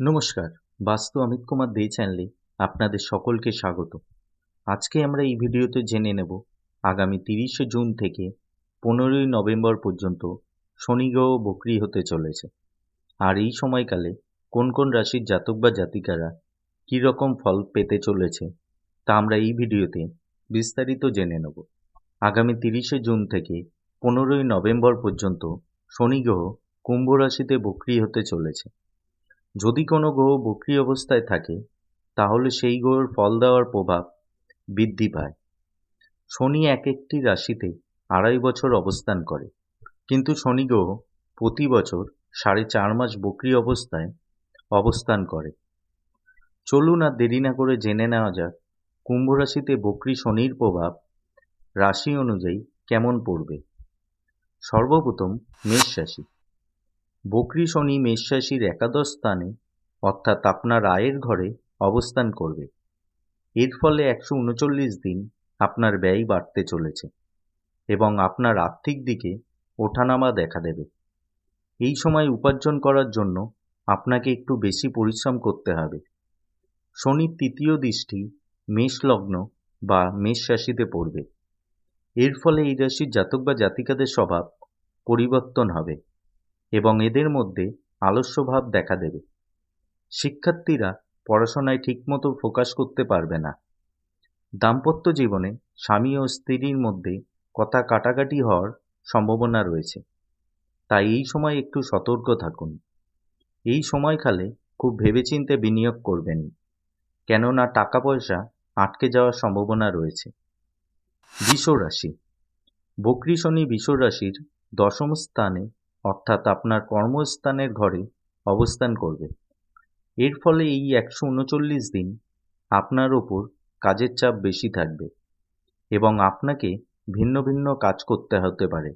নমস্কার, বাস্তু অমিত কুমার দে চ্যানেলে আপনাদের সকলকে স্বাগত। আজকে আমরা এই ভিডিওতে জেনে নেব আগামী তিরিশে জুন থেকে পনেরোই নভেম্বর পর্যন্ত শনি গ্রহ বক্রি হতে চলেছে। আর এই সময়কালে কোন কোন রাশির জাতক বা জাতিকারা কী রকম ফল পেতে চলেছে তা আমরা এই ভিডিওতে বিস্তারিত জেনে নেব। আগামী তিরিশে জুন থেকে পনেরোই নভেম্বর পর্যন্ত শনি গ্রহ কুম্ভ রাশিতে বক্রি হতে চলেছে। যদি কোনো গ্রহ বক্রি অবস্থায় থাকে, তাহলে সেই গ্রহের ফল দেওয়ার প্রভাব বৃদ্ধি পায়। শনি এক একটি রাশিতে আড়াই বছর অবস্থান করে। কিন্তু শনি গ্রহ প্রতি বছর সাড়ে চার মাস বক্রি অবস্থায় অবস্থান করে। চলুন আর দেরি না করে জেনে নেওয়া যাক, কুম্ভ রাশিতে বক্রি শনির প্রভাব রাশি অনুযায়ী কেমন পড়বে। সর্বপ্রথম মেষ রাশি। বকরি শনি মেষ রাশির একাদশ স্থানে, অর্থাৎ আপনার আয়ের ঘরে, অবস্থান করবে। এর ফলে একশো উনচল্লিশ দিন আপনার ব্যয় বাড়তে চলেছে এবং আপনার আর্থিক দিকে ওঠানামা দেখা দেবে। এই সময় উপার্জন করার জন্য আপনাকে একটু বেশি পরিশ্রম করতে হবে। শনির তৃতীয় দৃষ্টি মেষ লগ্ন বা মেষ রাশিতে পড়বে। এর ফলে এই রাশির জাতক বা জাতিকাদের স্বভাব পরিবর্তন হবে। এবং এদের মধ্যে আলস্যভাব দেখা দেবে। শিক্ষার্থীরা পড়াশোনায় ঠিকমতো ফোকাস করতে পারবে না। দাম্পত্য জীবনে স্বামী ও স্ত্রীর মধ্যে কথা কাটাকাটি হওয়ার সম্ভাবনা রয়েছে। তাই এই সময় একটু সতর্ক থাকুন। এই সময়কালে খুব ভেবেচিন্তে বিনিয়োগ করবেন, কেননা টাকা পয়সা আটকে যাওয়ার সম্ভাবনা রয়েছে। বিষ বকরি শনি বিষ রাশির দশম স্থানে অর্থাৎ আপনার কর্মস্থানের ঘরে অবস্থান করবে। এর ফলে এই একশো উনচল্লিশ দিন আপনার ওপর কাজের চাপ বেশি থাকবে এবং আপনাকে ভিন্ন ভিন্ন কাজ করতে হতে পারে।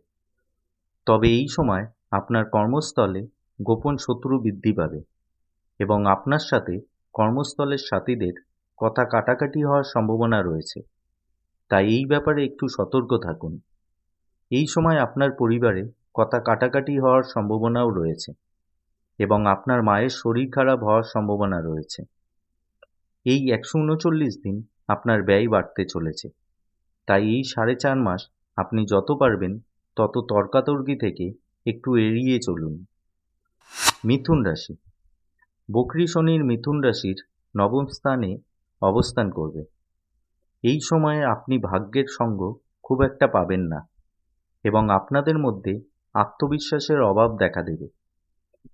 তবে এই সময় আপনার কর্মস্থলে গোপন শত্রু বৃদ্ধি পাবে এবং আপনার সাথে কর্মস্থলের সাথীদের কথা কাটাকাটি হওয়ার সম্ভাবনা রয়েছে। তাই এই ব্যাপারে একটু সতর্ক থাকুন। এই সময় আপনার পরিবারে কথা কাটাকাটি হওয়ার সম্ভাবনাও রয়েছে এবং আপনার মায়ের শরীর খারাপ হওয়ার সম্ভাবনা রয়েছে। এই একশো উনচল্লিশ দিন আপনার ব্যয় বাড়তে চলেছে। তাই এই সাড়ে চার মাস আপনি যত পারবেন তত তর্কাতর্কি থেকে একটু এড়িয়ে চলুন। মিথুন রাশি। বকরি শনির মিথুন রাশির নবম স্থানে অবস্থান করবে। এই সময়ে আপনি ভাগ্যের সঙ্গ খুব একটা পাবেন না এবং আপনাদের মধ্যে আত্মবিশ্বাসের অভাব দেখা দেবে।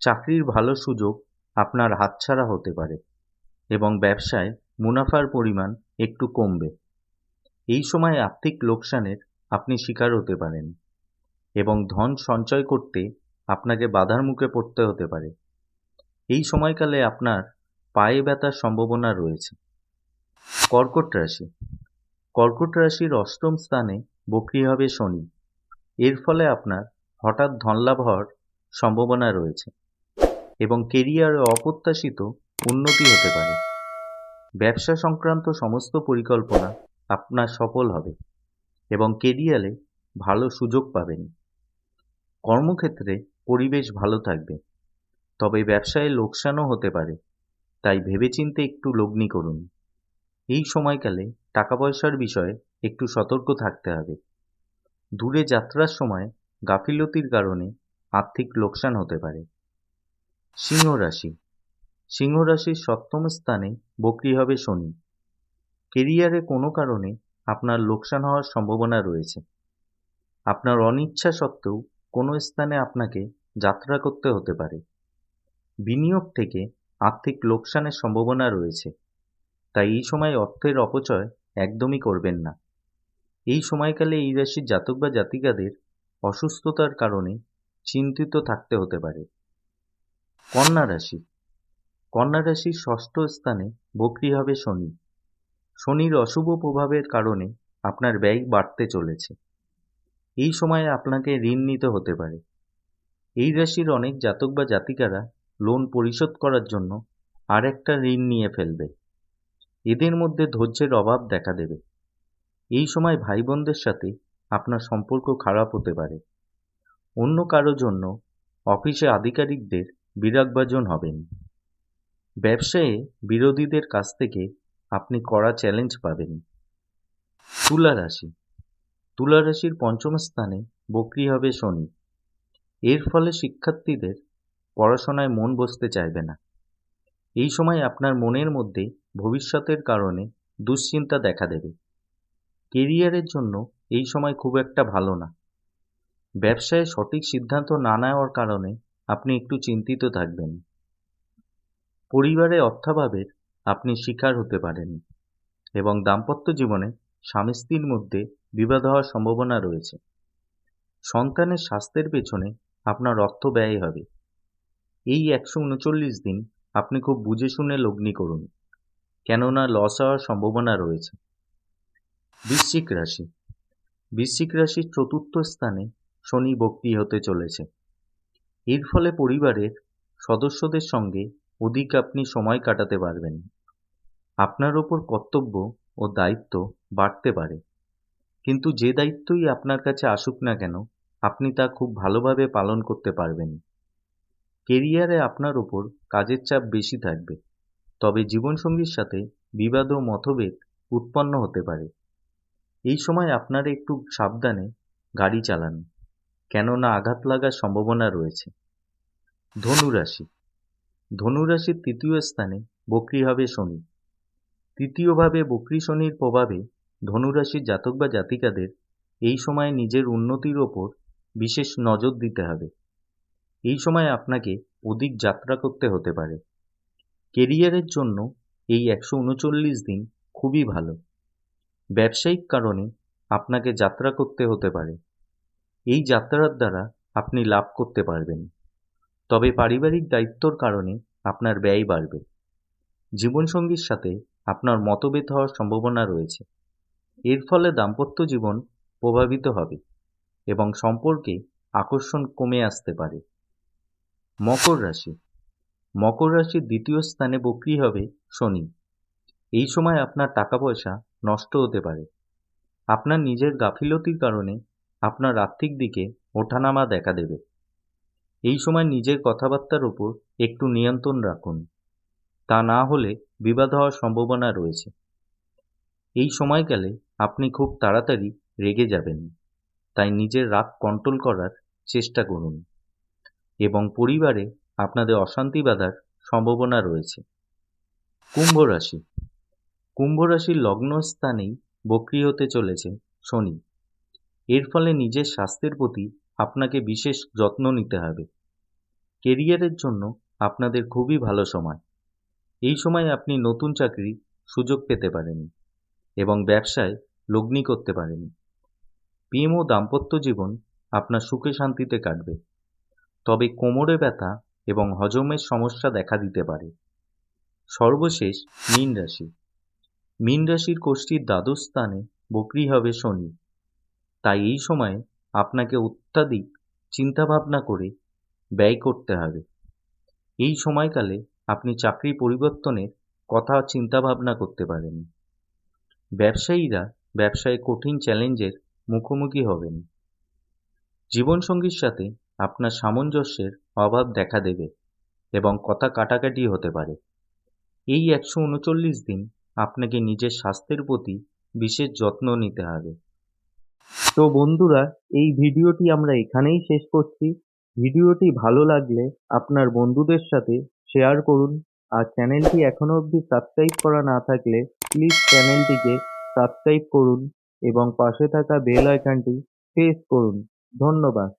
চাকরির ভালো সুযোগ আপনার হাতছাড়া হতে পারে এবং ব্যবসায় মুনাফার পরিমাণ একটু কমবে। এই সময় আর্থিক লোকসানের আপনি শিকার হতে পারেন এবং ধন সঞ্চয় করতে আপনাকে বাধার মুখে পড়তে হতে পারে। এই সময়কালে আপনার পায়ে ব্যথার সম্ভাবনা রয়েছে। কর্কট রাশি। কর্কট রাশির অষ্টম স্থানে বক্রি হবে শনি। এর ফলে আপনার হঠাৎ ধনলাভ হওয়ার সম্ভাবনা রয়েছে এবং কেরিয়ারে অপ্রত্যাশিত উন্নতি হতে পারে। ব্যবসা সংক্রান্ত সমস্ত পরিকল্পনা আপনার সফল হবে এবং কেরিয়ারে ভালো সুযোগ পাবেন। কর্মক্ষেত্রে পরিবেশ ভালো থাকবে, তবে ব্যবসায় লোকসানও হতে পারে, তাই ভেবেচিন্তে একটু লগ্নি করুন। এই সময়কালে টাকা পয়সার বিষয়ে একটু সতর্ক থাকতে হবে। দূরে যাত্রার সময় গাফিলতির কারণে আর্থিক লোকসান হতে পারে। সিংহ রাশি। সিংহ রাশির সপ্তম স্থানে বক্রি হবে শনি। কেরিয়ারে কোনো কারণে আপনার লোকসান হওয়ার সম্ভাবনা রয়েছে। আপনার অনিচ্ছা সত্ত্বেও কোনো স্থানে আপনাকে যাত্রা করতে হতে পারে। বিনিয়োগ থেকে আর্থিক লোকসানের সম্ভাবনা রয়েছে। তাই এই সময় অর্থের অপচয় একদমই করবেন না। এই সময়কালে এই রাশির জাতক বা জাতিকাদের অসুস্থতার কারণে চিন্তিত থাকতে হতে পারে। কন্যা রাশি। কন্যা রাশির ষষ্ঠ স্থানে বক্রি হবে শনি। শনির অশুভ প্রভাবের কারণে আপনার ব্যয় বাড়তে চলেছে। এই সময়ে আপনাকে ঋণ নিতে হতে পারে। এই রাশির অনেক জাতক বা জাতিকারা লোন পরিশোধ করার জন্য আর একটা ঋণ নিয়ে ফেলবে। এদের মধ্যে ধৈর্যের অভাব দেখা দেবে। এই সময় ভাই বোনদের সাথে আপনার সম্পর্ক খারাপ হতে পারে। অন্য কারও জন্য অফিসে আধিকারিকদের বিরাগভাজন হবেন। ব্যবসায়ে বিরোধীদের কাছ থেকে আপনি কড়া চ্যালেঞ্জ পাবেন। তুলা রাশি। তুলা রাশির পঞ্চম স্থানে বক্রি হবে শনি। এর ফলে শিক্ষার্থীদের পড়াশোনায় মন বসতে চাইবে না। এই সময় আপনার মনের মধ্যে ভবিষ্যতের কারণে দুশ্চিন্তা দেখা দেবে। কেরিয়ারের জন্য এই সময় খুব একটা ভালো না। ব্যবসায় সঠিক সিদ্ধান্ত না নেওয়ার কারণে আপনি একটু চিন্তিত থাকবেন। পরিবারে অর্থাভাবের আপনি শিকার হতে পারেন এবং দাম্পত্য জীবনে স্বামী স্ত্রীর মধ্যে বিবাদ হওয়ার সম্ভাবনা রয়েছে। সন্তানের স্বাস্থ্যের পেছনে আপনার অর্থ ব্যয় হবে। এই একশো উনচল্লিশ দিন আপনি খুব বুঝে শুনে লগ্নি করুন, কেননা লস হওয়ার সম্ভাবনা রয়েছে। বৃশ্চিক রাশি। বৃশ্চিক রাশির চতুর্থ স্থানে শনি বক্রি হতে চলেছে। এর ফলে পরিবারের সদস্যদের সঙ্গে অধিক আপনি সময় কাটাতে পারবেন। আপনার ওপর কর্তব্য ও দায়িত্ব বাড়তে পারে। কিন্তু যে দায়িত্বই আপনার কাছে আসুক না কেন, আপনি তা খুব ভালোভাবে পালন করতে পারবেন। কেরিয়ারে আপনার ওপর কাজের চাপ বেশি থাকবে। তবে জীবনসঙ্গীর সাথে বিবাদ ও মতভেদ উৎপন্ন হতে পারে। এই সময় আপনারা একটু সাবধানে গাড়ি চালান, কেননা আঘাত লাগার সম্ভাবনা রয়েছে। ধনুরাশি। ধনুরাশির তৃতীয় স্থানে বক্রি হবে শনি। তৃতীয়ভাবে বক্রি শনির প্রভাবে ধনুরাশির জাতক বা জাতিকাদের এই সময় নিজের উন্নতির ওপর বিশেষ নজর দিতে হবে। এই সময় আপনাকে অধিক যাত্রা করতে হতে পারে। কেরিয়ারের জন্য এই একশো উনচল্লিশ দিন খুবই ভালো। ব্যবসায়িক কারণে আপনাকে যাত্রা করতে হতে পারে। এই যাত্রার দ্বারা আপনি লাভ করতে পারবেন। তবে পারিবারিক দায়িত্বর কারণে আপনার ব্যয় বাড়বে। জীবনসঙ্গীর সাথে আপনার মতভেদ হওয়ার সম্ভাবনা রয়েছে। এর ফলে দাম্পত্য জীবন প্রভাবিত হবে এবং সম্পর্কে আকর্ষণ কমে আসতে পারে। মকর রাশি। মকর রাশির দ্বিতীয় স্থানে বক্রি হবে শনি। এই সময় আপনার টাকা পয়সা নষ্ট হতে পারে। আপনার নিজের গাফিলতির কারণে আপনার আর্থিক দিকে ওঠানামা দেখা দেবে। এই সময় নিজের কথাবার্তার উপর একটু নিয়ন্ত্রণ রাখুন। তা না হলে বিবাদ হওয়ার সম্ভাবনা রয়েছে। এই সময়কালে আপনি খুব তাড়াতাড়ি রেগে যাবেন। তাই নিজের রাগ কন্ট্রোল করার চেষ্টা করুন। এবং পরিবারে আপনাদের অশান্তি বাঁধার সম্ভাবনা রয়েছে। কুম্ভ রাশি কুম্ভ রাশির লগ্ন স্থানেই বক্রি হতে চলেছে শনি। এর ফলে নিজের স্বাস্থ্যের প্রতি আপনাকে বিশেষ যত্ন নিতে হবে। কেরিয়ারের জন্য আপনাদের খুবই ভালো সময়। এই সময় আপনি নতুন চাকরি সুযোগ পেতে পারেন এবং ব্যবসায় লগ্নি করতে পারেন। প্রেম ও দাম্পত্য জীবন আপনার সুখে শান্তিতে কাটবে। তবে কোমরে ব্যথা এবং হজমের সমস্যা দেখা দিতে পারে। সর্বশেষ মীন রাশি। মীন রাশির কোষ্ঠীর দ্বাদশ স্থানে বক্রি হবে শনি। তাই এই সময়ে আপনাকে অত্যাধিক চিন্তাভাবনা করে ব্যয় করতে হবে। এই সময়কালে আপনি চাকরি পরিবর্তনের কথা চিন্তাভাবনা করতে পারেন। ব্যবসায়ীরা ব্যবসায় কঠিন চ্যালেঞ্জের মুখোমুখি হবেন। জীবনসঙ্গীর সাথে আপনার সামঞ্জস্যের অভাব দেখা দেবে এবং কথা কাটাকাটি হতে পারে। এই একশো উনচল্লিশ দিন আপনাকে নিজের স্বাস্থ্যের প্রতি বিশেষ যত্ন নিতে হবে। তো বন্ধুরা, এই ভিডিওটি আমরা এখানেই শেষ করছি। ভিডিওটি ভালো লাগলে আপনার বন্ধুদের সাথে শেয়ার করুন। আর চ্যানেলটি এখনও অবধি সাবস্ক্রাইব করা না থাকলে প্লিজ চ্যানেলটিকে সাবস্ক্রাইব করুন এবং পাশে থাকা বেল আইকনটি প্রেস করুন। ধন্যবাদ।